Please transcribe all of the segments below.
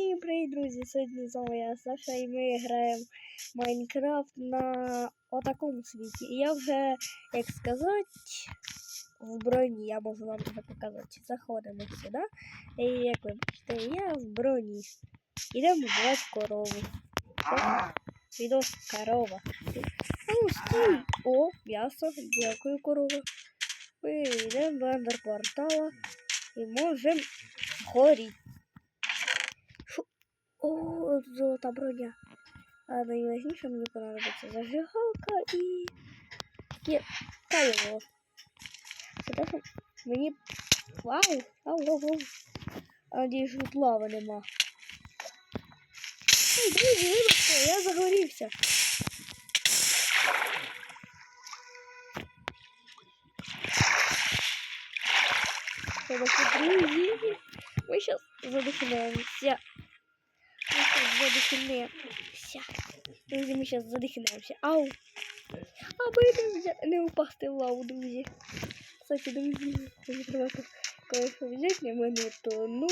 Всім привіт, друзі! Сьогодні з вами я Саша і ми граємо Майнкрафт на отакому світі. І я вже, як сказати, в броні. Я можу вам вже показати. Заходимо сюди. І як ви бачите, я в броні. Ідемо вбивати корову. Відос корова. Ну, стій. О, м'ясо. Дякую, корова. Ми йдемо до ендерпортала і можемо горіти. О, золота броня. А найважніше мені понадобиться зажигалка і є паливо. Це те, що мені. Вау! Ау, ау. А надіюсь, тут лави нема. Ой, друзі, вибачте, я загорівся. Короче, друзі, ми зараз задихнемося. Задихнемся. Друзі, ми зараз задихнемося. Ау! Аби не, не впасти в лаву, друзі. Кстати, друзі, треба кое-що взяти на мене, то ну...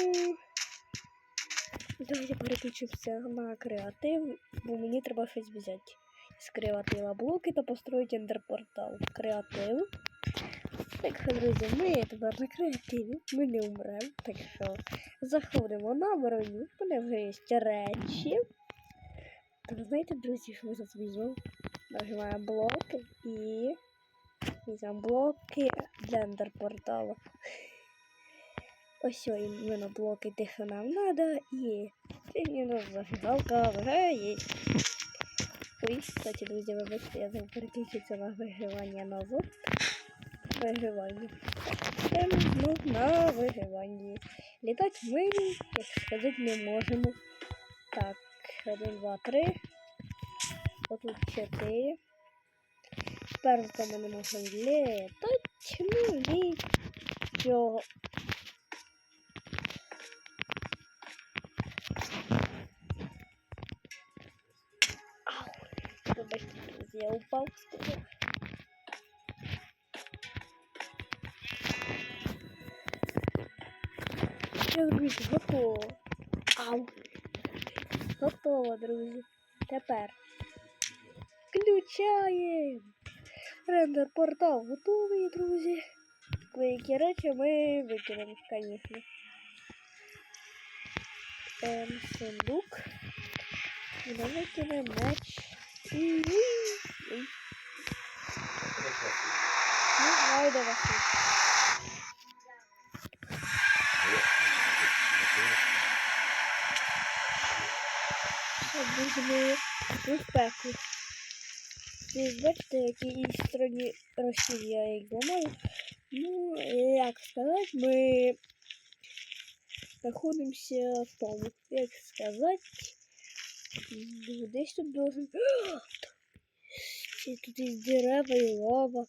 Давайте переключимося на креатив, бо мені треба щось взяти. З креатива блоки та построїти ендерпортал. Креатив. Так що, друзі, ми тепер на креативі, ми не умремо, так що заходимо на броню, мене вже є речі. Так, знаєте, друзі, що ми зараз візьмемо? Нажимаємо блоки і візьмемо блоки для ендерпорталу. Ось іменно блоки тих, що нам треба, і іменно зажигалка вже є. Ой, кстати, друзі, вибачте, я забув переключитися на виживання назад виживанні. Ем, ну, на виживанні. Літати ми, як сказати, не можемо. Так, один, два, три. Отут чотири. Тепер ми не можемо літати. Ну, нічого. Ау, вибачте, друзі, я упав, сказав. Друзі, готово. Ау. Готово, друзі. Тепер включаємо. Рендер портал готовий, друзі. Деякі речі ми викинемо, звісно. Ем, сундук. І ми викинемо меч. І... Ну, знайде вас. Будемо в бачите, які стороні Росії я їх зламаю. Ну, як сказати, ми знаходимося в тому. Як сказати, десь тут должен... Тут є дерева і лава.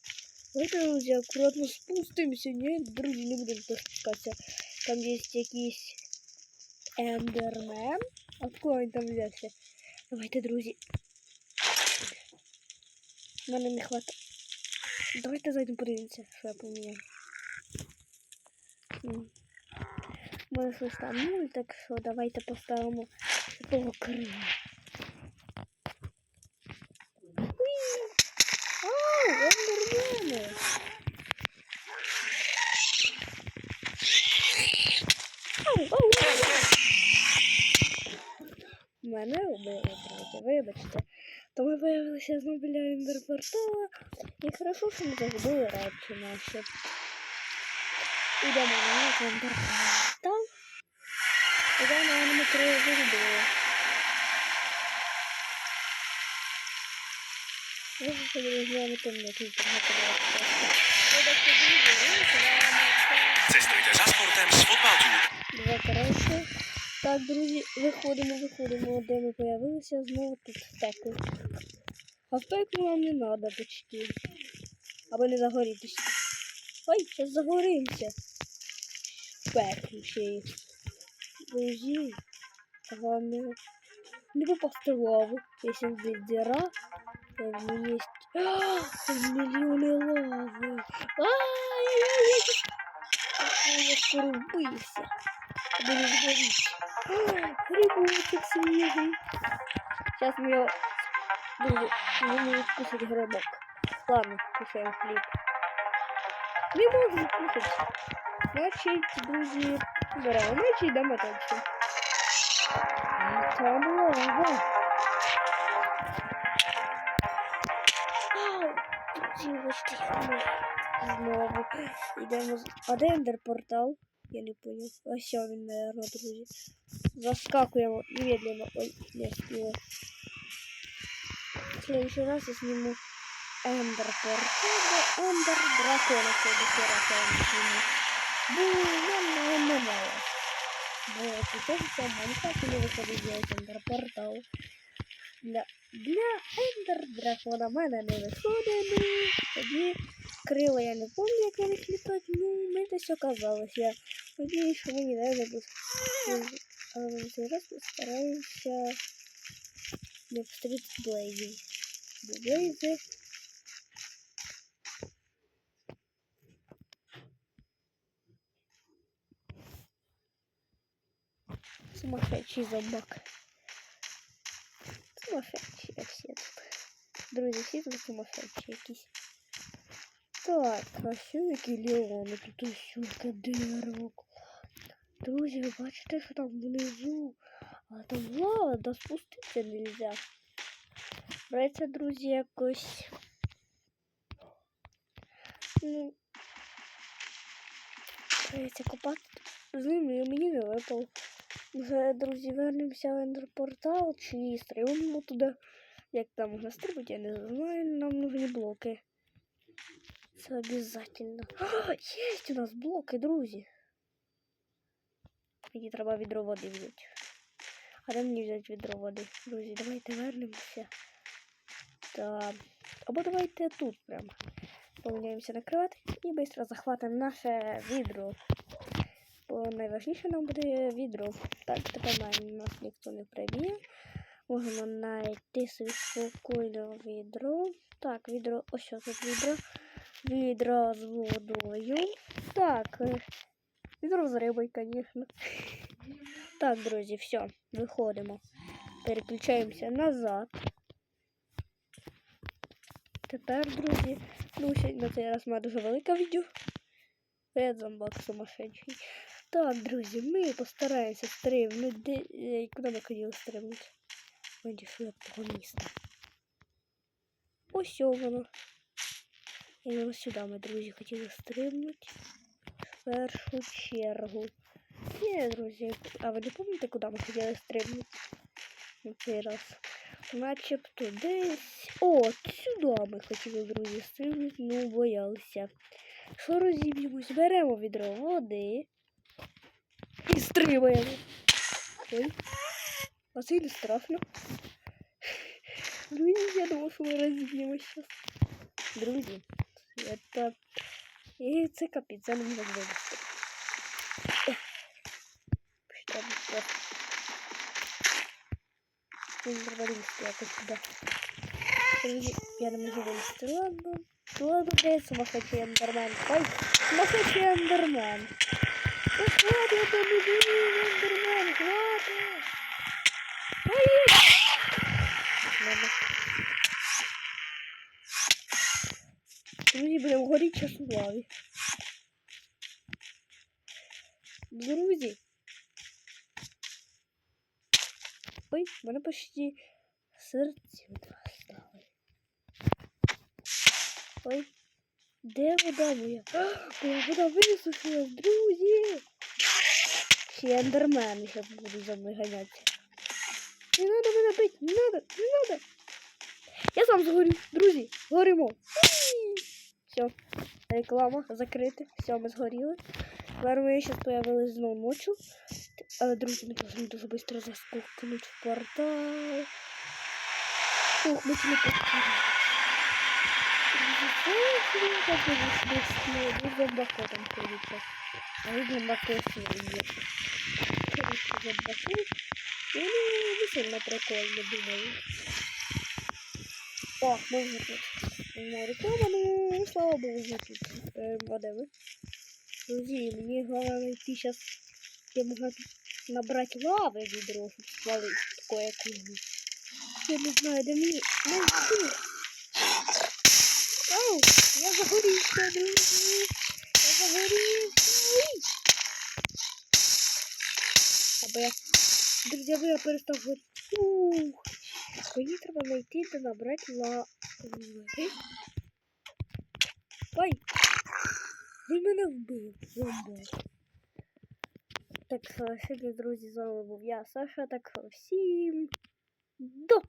Давайте, друзі, акуратно спустимося. Ні, друзі, не будемо спускатися. Там є якийсь ендермен. Откуда він там взявся? Давайте, друзі. Мене не хватає. Давайте зайдемо подивимося, що я поміняю. Може щось там нуль, так що давайте поставимо такого. Ау, ендермени! Ау, ау, ау! Мене вбили, правда, вибачте. То ми виявилися знову біля індерпортала. І хорошо, що ми загубили речі наші. Ідемо на наш індерпортал. Ідемо на ми три загубили. Ви ж з вами там на кілька просто. Вибачте, друзі, ми з вами. Cestujte za sportem z Fotbaltube. Два корейці. Так, друзі, виходимо, виходимо, де ми появилися, знову тут в пеклі. А в пеклі нам не треба почти. Аби не загорітися. Ой, зараз загоримося. В пеклі ще є. Друзі, головне не попасти в лаву. Якщо здесь дыра, то в ней есть а, миллионы лавы. Ай-яй-яй! Я скоро вбився. Буду. Грибочек свежий. Сейчас мы его... Мы можем кушать грибок. Ладно, кушаем хлеб. Не можем кушать. Значит, друзья, берем меч и йдемо дальше. Там бачите, ми знову йдемо з... А де ендер-портал? Я не понял. Ось він, наверное, друзі. Заскакуємо немедленно. Ой, не спіла. В следующий раз я сниму Эндер Портал, Эндер Дракона в следующий раз я вам сниму. Бу, ну, ну, ну, мало. Вот, и тоже все Майнкрафт не выходит делать Эндер Портал. Для, для Ендер Дракона в мене не виходить, ну, тоді крила я не пам'ятаю, як вони літати, ну, мені десь оказалось. Я надіюсь, що мені не буде. Але ми цей раз постараємося не встретить Блейзів. Бо Блейзи сумасшедший зомбак. Сумасшедший, як всі тут. Друзі, всі тут сумасшедші якісь. Так, а що які ліони? Тут яке дерево. Друзі, ви бачите, що там внизу? А там лава, да спуститися нельзя. Брається, друзі, якось. Ну. Брається копати з ними мені не випав. Вже, друзі, вернемося в ендерпортал чи стрибнемо туди. Як там можна стрибати, я не знаю. Нам нужні блоки. Це обязательно. А, Есть у нас блоки, друзі. Мені треба відро води взяти. А де мені взяти відро води? Друзі, давайте вернемося. Та... Або давайте тут прямо. Поміняємося на кровати і швидко захватимо наше відро. Бо найважніше нам буде відро. Так, тепер нас ніхто не приб'є. Можемо знайти собі спокійно відро. Так, відро, ось тут відро. Відро з водою. Так, е, відро з рибою, звісно. Так, друзі, все, виходимо. Переключаємося назад. Тепер, друзі, ну, на цей раз має дуже велике відео. Я зомбак сумасшедший. Так, друзі, ми постараємося стрибнути. Е, Куди ми хотіли стрибнути? Ми дійшли до того міста. Ось воно. І ось сюди ми, друзі, хотіли стрибнути. В першу чергу. Ні, друзі, а ви не пам'ятаєте, куди ми хотіли стрибнути? На цей раз. Начебто десь. О, сюди ми хотіли, друзі, стрибнути, ну боялися. Що розіб'ємось? Беремо відро води і стрибаємо. Ой. А це не страшно. Друзі, я думав, що ми розіб'ємось зараз. Друзі, це... І це капець, це не можна вилізти. Що там? Мені треба лізти якось туди. Я не можу вилізти. Ладно. Ладно, блядь, сумасшедший ендермен. Ой, сумасшедший ендермен. Ну, хватит, это не будет ендермен! Ладно. Друзі, будемо горіти час у. Друзі. Ой, мене почти серце від. Ой, де вода моя? А, Моя вода висушилась, друзі! Ще зараз будуть за мною ганятися. Не надо мене бити, не надо, не надо. Я сам згорю, друзі, горимо Все, реклама закрита. Все, ми згоріли. Тепер ми зараз появились знову ночі. Але, друзі, ми повинні дуже швидко заскокнути в портал. Ух, ми телепортувалися. Вы зомбако там ходите. А вы зомбако съедете. Зомбаки. Ну, не сильно прикольно, думаю. О, можно тут. Не реклама, ну, слава богу. Э, whatever. Друзі, мені головне знайти зараз Я могла тут набрати лави відро, щоб спалити таке якусь. Я не знаю, де мені знайти. Ау, я загорівся, друзі. Я загорівся. Або я... Друзі, я перестав горіти. Ух. Мені треба знайти та набрати лави. Ой! Він мене вбив, зомбак. Так, е, сьогодні, друзі, з вами був я, Саша. Так, всім до